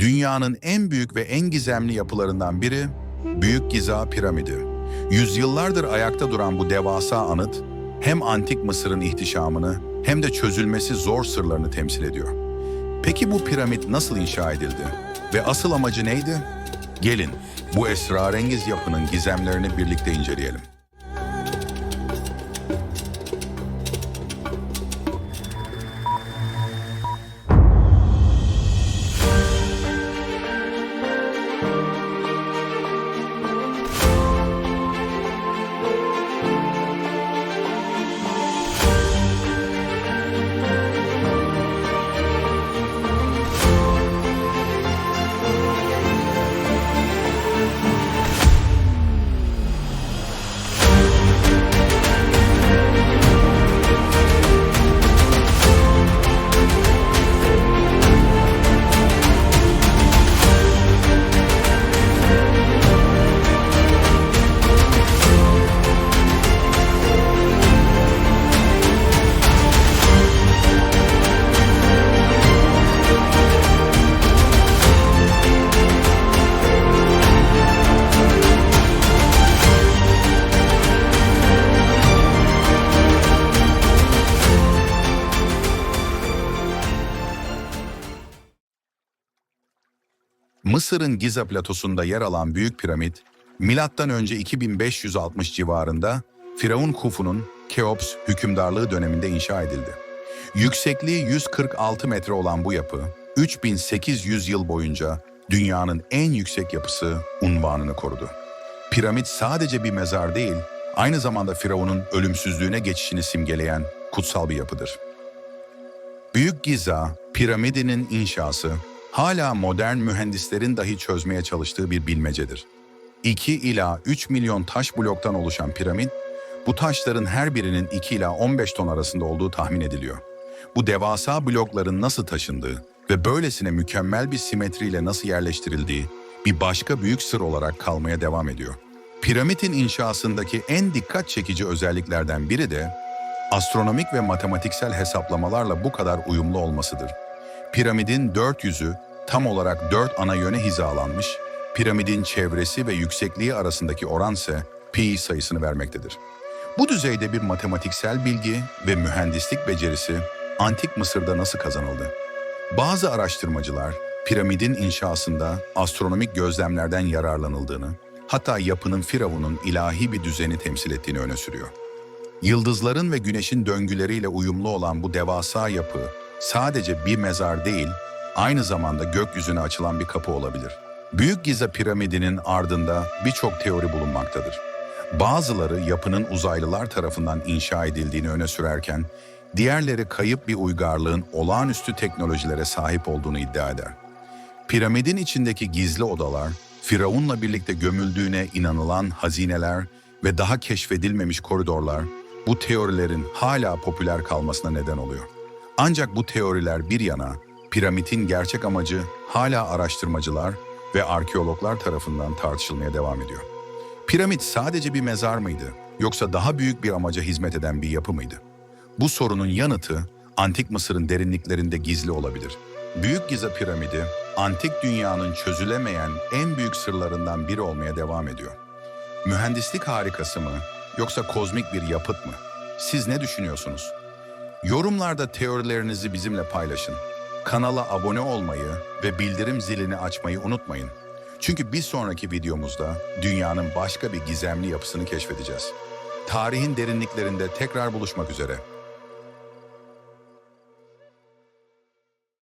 dünyanın en büyük ve en gizemli yapılarından biri Büyük Giza Piramidi. Yüzyıllardır ayakta duran bu devasa anıt hem antik Mısır'ın ihtişamını hem de çözülmesi zor sırlarını temsil ediyor. Peki bu piramit nasıl inşa edildi ve asıl amacı neydi? Gelin bu esrarengiz yapının gizemlerini birlikte inceleyelim. Mısır'ın Giza platosunda yer alan Büyük Piramit, önce 2560 civarında Firavun Khufu'nun Keops hükümdarlığı döneminde inşa edildi. Yüksekliği 146 metre olan bu yapı, 3800 yıl boyunca dünyanın en yüksek yapısı unvanını korudu. Piramit sadece bir mezar değil, aynı zamanda Firavun'un ölümsüzlüğüne geçişini simgeleyen kutsal bir yapıdır. Büyük Giza, piramidinin inşası, hala modern mühendislerin dahi çözmeye çalıştığı bir bilmecedir. 2 ila 3 milyon taş bloktan oluşan piramit, bu taşların her birinin 2 ila 15 ton arasında olduğu tahmin ediliyor. Bu devasa blokların nasıl taşındığı ve böylesine mükemmel bir simetriyle nasıl yerleştirildiği bir başka büyük sır olarak kalmaya devam ediyor. Piramidin inşasındaki en dikkat çekici özelliklerden biri de astronomik ve matematiksel hesaplamalarla bu kadar uyumlu olmasıdır. Piramidin dört yüzü tam olarak dört ana yöne hizalanmış, piramidin çevresi ve yüksekliği arasındaki oran ise pi sayısını vermektedir. Bu düzeyde bir matematiksel bilgi ve mühendislik becerisi antik Mısır'da nasıl kazanıldı? Bazı araştırmacılar piramidin inşasında astronomik gözlemlerden yararlanıldığını, hatta yapının Firavun'un ilahi bir düzeni temsil ettiğini öne sürüyor. Yıldızların ve güneşin döngüleriyle uyumlu olan bu devasa yapı sadece bir mezar değil, aynı zamanda gökyüzüne açılan bir kapı olabilir. Büyük Giza piramidinin ardında birçok teori bulunmaktadır. Bazıları yapının uzaylılar tarafından inşa edildiğini öne sürerken, diğerleri kayıp bir uygarlığın olağanüstü teknolojilere sahip olduğunu iddia eder. Piramidin içindeki gizli odalar, Firavun'la birlikte gömüldüğüne inanılan hazineler ve daha keşfedilmemiş koridorlar bu teorilerin hala popüler kalmasına neden oluyor. Ancak bu teoriler bir yana, piramidin gerçek amacı hala araştırmacılar ve arkeologlar tarafından tartışılmaya devam ediyor. Piramit sadece bir mezar mıydı yoksa daha büyük bir amaca hizmet eden bir yapı mıydı? Bu sorunun yanıtı antik Mısır'ın derinliklerinde gizli olabilir. Büyük Giza piramidi antik dünyanın çözülemeyen en büyük sırlarından biri olmaya devam ediyor. Mühendislik harikası mı yoksa kozmik bir yapıt mı? Siz ne düşünüyorsunuz? Yorumlarda teorilerinizi bizimle paylaşın. Kanala abone olmayı ve bildirim zilini açmayı unutmayın. Çünkü bir sonraki videomuzda dünyanın başka bir gizemli yapısını keşfedeceğiz. Tarihin derinliklerinde tekrar buluşmak üzere.